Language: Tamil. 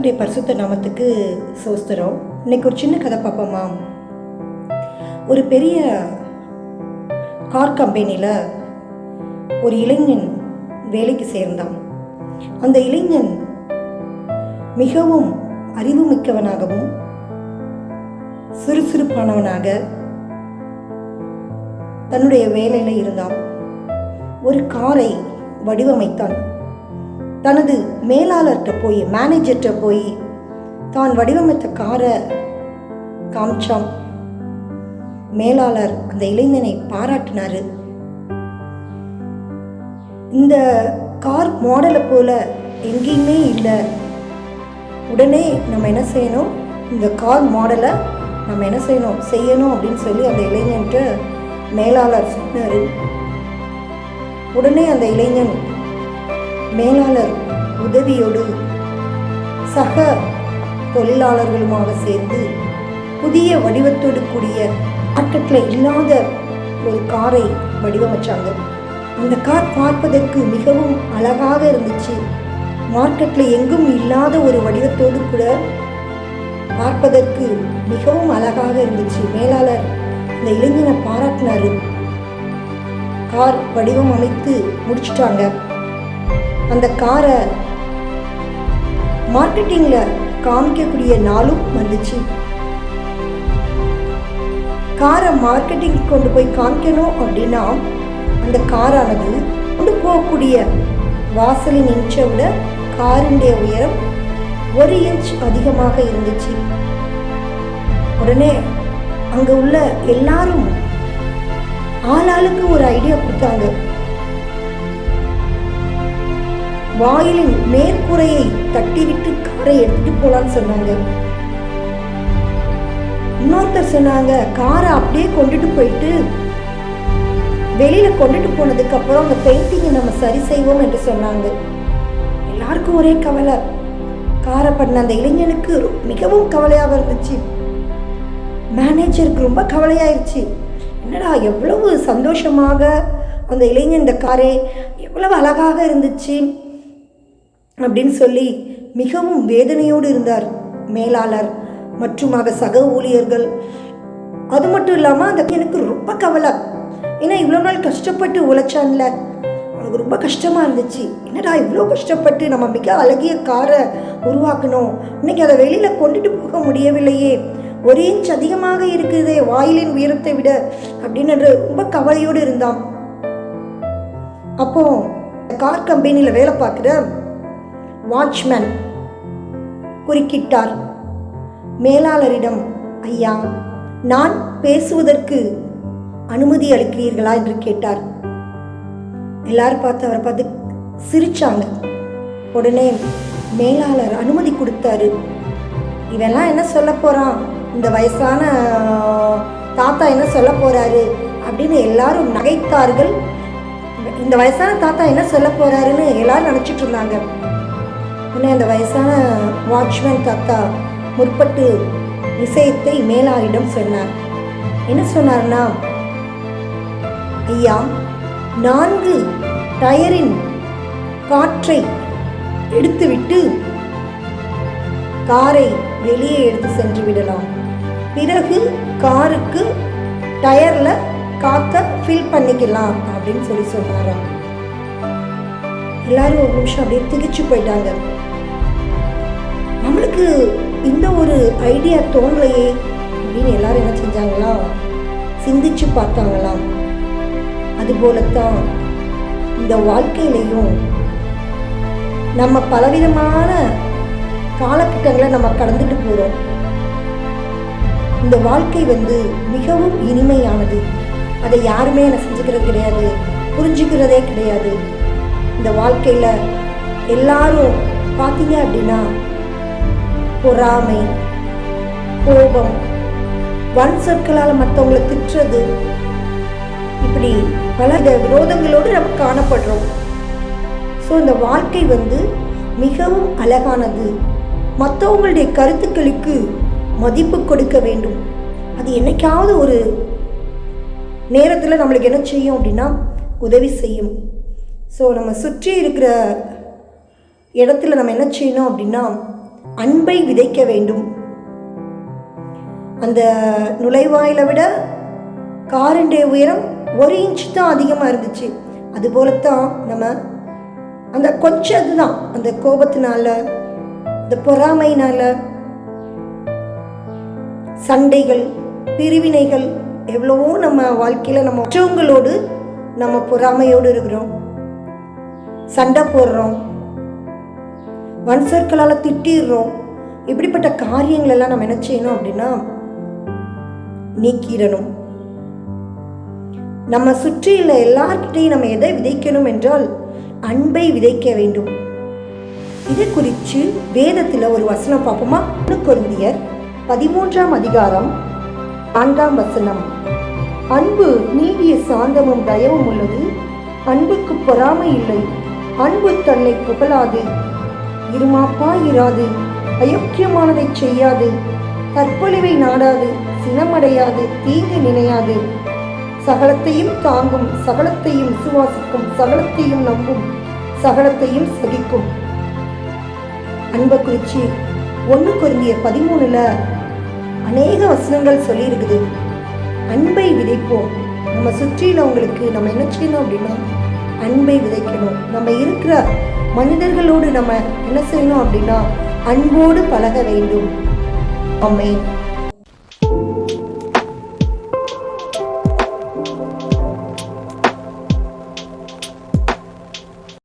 கர்த்தருடைய பரிசுத்த நாமத்துக்கு சோஸ்தரம். இன்னைக்கு ஒரு சின்ன கதை பார்ப்போமா ஒரு பெரிய கார் கம்பெனியில் ஒரு இளைஞன் வேலைக்கு சேர்ந்தான். அந்த இளைஞன் மிகவும் அறிவுமிக்கவனாகவும் சுறுசுறுப்பானவனாக தன்னுடைய வேலையில் இருந்தான். ஒரு காரை வடிவமைத்தான். தனது மேலாளர்கிட்ட போய் மேனேஜர்கிட்ட போய் தான் வடிவமைத்த காரை காமிச்சான். மேலாளர் அந்த இளைஞனை பாராட்டினார். இந்த கார் மாடலை போல் எங்கேயுமே இல்லை. உடனே நம்ம என்ன செய்யணும்? இந்த கார் மாடலை நம்ம என்ன செய்யணும்? செய்யணும் அப்படின்னு சொல்லி அந்த இளைஞன்ட்டு மேலாளர் சொன்னார். உடனே அந்த இளைஞன் மேலாளர் உதவியோடு சக தொழிலாளர்களுமாக சேர்ந்து புதிய வடிவத்தோடு கூடிய மார்க்கெட்டில் இல்லாத ஒரு காரை வடிவமைச்சாங்க. அந்த கார் பார்ப்பதற்கு மிகவும் அழகாக இருந்துச்சு. மார்க்கெட்டில் எங்கும் இல்லாத ஒரு வடிவத்தோடு கூட பார்ப்பதற்கு மிகவும் அழகாக இருந்துச்சு. மேலாளர் இந்த இளைஞனை பாராட்டினார். கார் வடிவம் அமைத்து முடிச்சிட்டாங்க. அந்த காரை மார்க்கெட்டிங்கில் காமிக்கக்கூடிய நாளும் வந்துச்சு. காரை மார்க்கெட்டிங் கொண்டு போய் காமிக்கணும் அப்படின்னா அந்த காரானது கொண்டு போகக்கூடிய வாசலின் இன்ச்சை விட காரினுடைய உயரம் ஒரு இன்ச் அதிகமாக இருந்துச்சு. உடனே அங்கே உள்ள எல்லாரும் ஆளாளுக்கு ஒரு ஐடியா கொடுத்தாங்க. வாயிலின் மேற்கூரையை தட்டிவிட்டு காரை எடுத்துட்டு போலான்னு சொன்னாங்க. இன்னொருத்தர் சொன்னாங்க காரை அப்படியே கொண்டுட்டு போயிட்டு வெளியில கொண்டுட்டு போனதுக்கு அப்புறம் அந்த பெயிண்டிங்கை நம்ம சரி செய்வோம் என்று சொன்னாங்க. எல்லாருக்கும் ஒரே கவலை. காரை பண்ண அந்த இளைஞனுக்கு மிகவும் கவலையாக இருந்துச்சு. மேனேஜருக்கு ரொம்ப கவலையாயிருச்சு. என்னடா எவ்வளவு சந்தோஷமாக அந்த இளைஞன் இந்த காரே எவ்வளவு அழகாக இருந்துச்சு. அப்படின்னு சொல்லி மிகவும் வேதனையோடு இருந்தார் மேலாளர் மற்றும் அவ சக ஊழியர்கள். அது மட்டும் இல்லாமல் அந்த எனக்கு ரொம்ப கவலை. ஏன்னா இவ்வளோ நாள் கஷ்டப்பட்டு உழைச்சான்ல. அவனுக்கு ரொம்ப கஷ்டமாக இருந்துச்சு. என்னடா இவ்வளோ கஷ்டப்பட்டு நம்ம மிக அழகிய காரை உருவாக்கணும். இன்னைக்கு அதை வெளியில் கொண்டுட்டு போக முடியவில்லையே. ஒரு இன்ச் அதிகமாக இருக்குதே வாயிலின் உயரத்தை விட அப்படின்னு ரொம்ப கவலையோடு இருந்தான். அப்போ கார் கம்பெனியில் வேலை பார்க்குற வாட்ச்மேன் குறுக்கிட்டார். மேலாளரிடம் ஐயா நான் பேசுவதற்கு அனுமதி அளிக்கிறீர்களா? என்று கேட்டார். எல்லாரும் பார்த்து அவரை பார்த்து சிரிச்சாங்க. உடனே மேலாளர் அனுமதி கொடுத்தாரு. இவெல்லாம் என்ன சொல்ல போகிறான் இந்த வயசான தாத்தா என்ன சொல்ல போகிறாரு அப்படின்னு எல்லாரும் நகைத்தார்கள். இந்த வயசான தாத்தா என்ன சொல்ல போகிறாருன்னு எல்லாரும் நினச்சிட்டு இருந்தாங்க. உடனே அந்த வயசான வாட்ச்மேன் தாத்தா முற்பட்டு விஷயத்தை மேலாயிடம் சொன்னார். என்ன சொன்னார்னா ஐயா நான்கு டயரின் காற்றை எடுத்துவிட்டு காரை வெளியே எடுத்து சென்று விடலாம். பிறகு காருக்கு டயரில் காத்த ஃபில் பண்ணிக்கலாம் அப்படின்னு சொல்லி சொன்னாராம். எல்லாரும் ஒரு நிமிஷம் அப்படியே திகிச்சு போயிட்டாங்க. நம்மளுக்கு இந்த ஒரு ஐடியா தோணலையே அப்படின்னு எல்லாரும் என்ன செஞ்சாங்களா? சிந்திச்சு பார்த்தாங்களாம் அதுபோலத்தான் இந்த வாழ்க்கையிலையும் நம்ம பலவிதமான காலகட்டங்களை நம்ம கடந்துட்டு போகிறோம் இந்த வாழ்க்கை வந்து மிகவும் இனிமையானது. அதை யாருமே என்ன செஞ்சுக்கிறது கிடையாது புரிஞ்சுக்கிறதே கிடையாது. இந்த வாழ்க்கையில் எல்லாரும் பார்த்தீங்க அப்படின்னா பொறாமை கோபம் வன் சொற்களால் மற்றவங்களை திட்டுறது. இப்படி பல விரோதங்களோடு நம்ம காணப்படுறோம். ஸோ இந்த வாழ்க்கை வந்து மிகவும் அழகானது. மற்றவங்களுடைய கருத்துக்களுக்கு மதிப்பு கொடுக்க வேண்டும். அது என்னைக்காவது ஒரு நேரத்தில் நம்மளுக்கு என்ன செய்யும் அப்படின்னா உதவி செய்யும். ஸோ நம்ம சுற்றி இருக்கிற இடத்துல நம்ம என்ன செய்யணும் அப்படின்னா அன்பை விதைக்க வேண்டும். அந்த நுழைவாயிலை விட காரண்டே உயரம் ஒரு இன்ச் தான் அதிகமாக இருந்துச்சு. அதுபோலத்தான் நம்ம அந்த கொஞ்சம் இதுதான் அந்த கோபத்தினால இந்த பொறாமையினால சண்டைகள் பிரிவினைகள் எவ்வளவோ நம்ம வாழ்க்கையில் நம்ம மற்றவங்களோடு நம்ம பொறாமையோடு இருக்கிறோம். சண்டை போடுறோம். வன்சொற்களால் திட்டிடுறோம். இப்படிப்பட்ட காரியங்கள் எல்லாம் நம்ம என்ன செய்யணும் அப்படின்னா நீக்கிடணும். நம்ம சுற்றியுள்ள எல்லார்கிட்டையும் நம்ம எதை விதைக்கணும் என்றால் அன்பை விதைக்க வேண்டும். இது குறித்து வேதத்தில் ஒரு வசனம் பார்ப்போமா? கொருந்தியர் பதிமூன்றாம் அதிகாரம் நான்காம் வசனம். அன்பு நீடிய சாந்தமும் தயவும் உள்ளது அன்புக்கு பொறாமை இல்லை அன்பு தன்னை புகழாது. இருமாப்பா இராது. அயோக்கியமானதை செய்யாது. தற்பொழிவை நாடாது. சினமடையாது. தீங்கு நினையாது. சகலத்தையும் தாங்கும் சகலத்தையும் விசுவாசிக்கும் சகலத்தையும் நம்பும் சகலத்தையும் சகிக்கும். அன்பை குறித்து ஒன்று குருந்திய பதிமூணுல அநேக வசனங்கள் சொல்லியிருக்குது. அன்பை விதைப்போம். நம்ம சுற்றியுள்ளவங்களுக்கு நம்ம என்ன செய்யணும் அப்படின்னா அன்பை விதைக்கணும். நம்ம இருக்கிற மனிதர்களோடு நம்ம என்ன செய்யணும் அப்படின்னா அன்போடு பழக வேண்டும். அம்மே